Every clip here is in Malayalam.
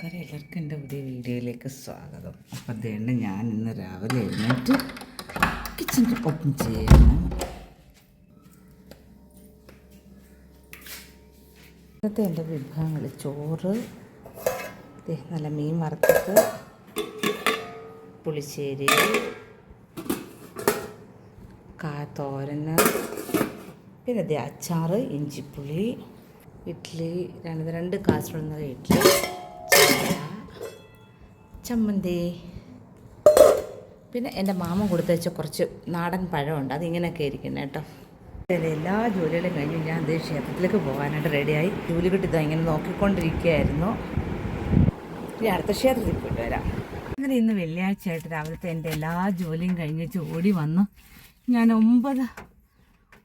നമസ്കാരം. എല്ലാവർക്കും എന്റെ പുതിയ വീഡിയോയിലേക്ക് സ്വാഗതം. അപ്പം അതുകൊണ്ട് ഞാൻ ഇന്ന് രാവിലെ എഴുന്നേറ്റ് കിച്ചൺ ഓപ്പൺ ചെയ്യണം. ഇന്നത്തെ എന്റെ വിഭവങ്ങൾ ചോറ് നല്ല മീൻ വറുത്തത് പുളിശ്ശേരി കാ തോരന് പിന്നെ അതെ അച്ചാറ് ഇഞ്ചിപ്പുളി ഇഡ്ഡലി രണ്ട് രണ്ട് കാസർഗോഡ് ഇഡ്ഡലി ചമ്മന്തി. പിന്നെ എന്റെ മാമ കൊടുത്തു വെച്ച കുറച്ച് നാടൻ പഴമുണ്ട്. അതിങ്ങനെയൊക്കെ ഇരിക്കുന്നത് കേട്ടോ. എല്ലാ ജോലികളും കഴിഞ്ഞ് ഞാൻ അതേ ക്ഷേത്രത്തിലേക്ക് പോകാനായിട്ട് റെഡിയായി. ജോലി കിട്ടിയതോ ഇങ്ങനെ നോക്കിക്കൊണ്ടിരിക്കുകയായിരുന്നു. ഇനി അടുത്ത ക്ഷേത്രത്തിൽ പോയിട്ട് വരാം. അങ്ങനെ ഇന്ന് വെള്ളിയാഴ്ചയായിട്ട് രാവിലത്തെ എന്റെ എല്ലാ ജോലിയും കഴിഞ്ഞ് ഓടി വന്നു. ഞാൻ ഒമ്പത്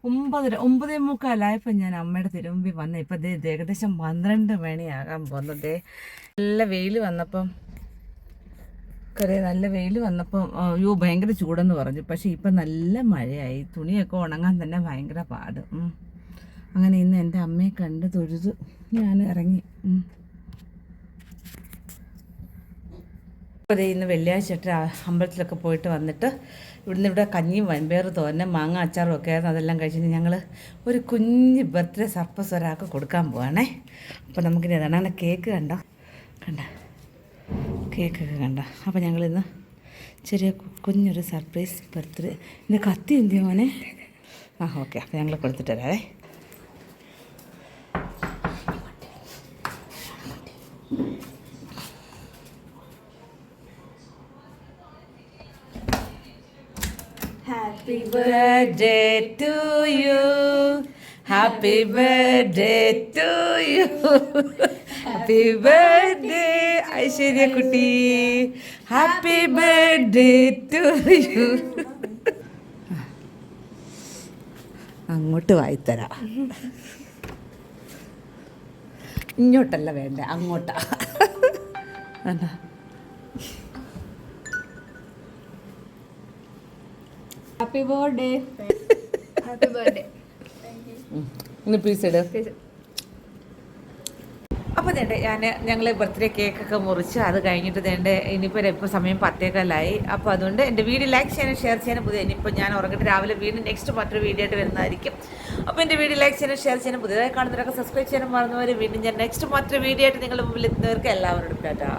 ഒമ്പതര ഒമ്പതേ മുക്കാലായപ്പോൾ ഞാൻ അമ്മയുടെ തിരുമ്പി വന്നു ഇപ്പം ഏകദേശം പന്ത്രണ്ട് മണിയാകാൻ പോകുന്നത് നല്ല വെയിൽ വന്നപ്പം കരേ നല്ല വെയിൽ വന്നപ്പം ആ, അയ്യോ ഭയങ്കര ചൂടെന്ന് പറഞ്ഞു. പക്ഷേ ഇപ്പം നല്ല മഴയായി. തുണിയൊക്കെ ഉണങ്ങാൻ തന്നെ ഭയങ്കര പാട്. അങ്ങനെ ഇന്ന് എന്റെ അമ്മയെ കണ്ട് തൊഴുത് ഞാൻ ഇറങ്ങി. ദേ ഇന്ന് വെള്ളിയാഴ്ച അമ്പലത്തിലൊക്കെ പോയിട്ട് വന്നിട്ട് ഇവിടുന്ന് ഇവിടെ കഞ്ഞിയും വൻപയർ തോരനും മാങ്ങ അച്ചാറും ഒക്കെ ആയിരുന്നു. അതെല്ലാം കഴിച്ചിട്ട് ഞങ്ങൾ ഒരു കുഞ്ഞ് ബർത്ത്ഡേ സർപ്രൈസ് ഒരാൾക്ക് കൊടുക്കാൻ പോവാണേ. അപ്പോൾ നമുക്കിനി അതാണ്. കേക്ക് കണ്ടോ? കണ്ട? കേക്കൊക്കെ കണ്ട. അപ്പോൾ ഞങ്ങളിന്ന് ചെറിയ കുഞ്ഞൊരു സർപ്രൈസ് ബർത്ത്ഡേ എന്റെ കത്തി എന്തിയോ മോനെ? ആ ഓക്കെ. അപ്പോൾ ഞങ്ങൾ കൊടുത്തിട്ട് വരാവേ. Happy birthday to you. Happy birthday to you. Happy birthday Aishwarya കുട്ടി ഹാപ്പി ബർത്ത്ഡേ ടു യു അങ്ങോട്ട് വായിത്തരാം. ഇങ്ങോട്ടല്ല വേണ്ട അങ്ങോട്ടാ. ഹാപ്പി ബർത്ത്ഡേ ഹാപ്പി ബർത്ത്ഡേ ഇന്ന് പീസ് ഇട്. അപ്പോൾ വേണ്ടേ ഞാൻ ഞങ്ങൾ ബർത്ത്ഡേ കേക്കൊക്കെ മുറിച്ച് അത് കഴിഞ്ഞിട്ട് തേണ്ടേ ഇനിയിപ്പോൾ ഇപ്പോൾ സമയം പത്തേക്കാലായി അപ്പോൾ അതുകൊണ്ട് എന്റെ വീഡിയോ ലൈക്ക് ചെയ്യാനും ഷെയർ ചെയ്യാനും പുതിയ ഇനിയിപ്പോൾ ഞാൻ ഉറങ്ങിട്ട്. രാവിലെ വീണ്ടും നെക്സ്റ്റ് മറ്റൊരു വീഡിയോ ആയിട്ട് വരുന്നതായിരിക്കും. അപ്പോൾ എന്റെ വീഡിയോ ലൈക്ക് ചെയ്യാനും ഷെയർ ചെയ്യാനും പുതിയതായി കാണുന്നവരൊക്കെ സബ്സ്ക്രൈബ് ചെയ്യാനും മറന്നവർ വീണ്ടും ഞാൻ നെക്സ്റ്റ് മറ്റൊരു വീഡിയോ ആയിട്ട് നിങ്ങളുടെ മുമ്പിൽ എത്തുന്നവർക്ക് എല്ലാവരോടും ടാറ്റാ.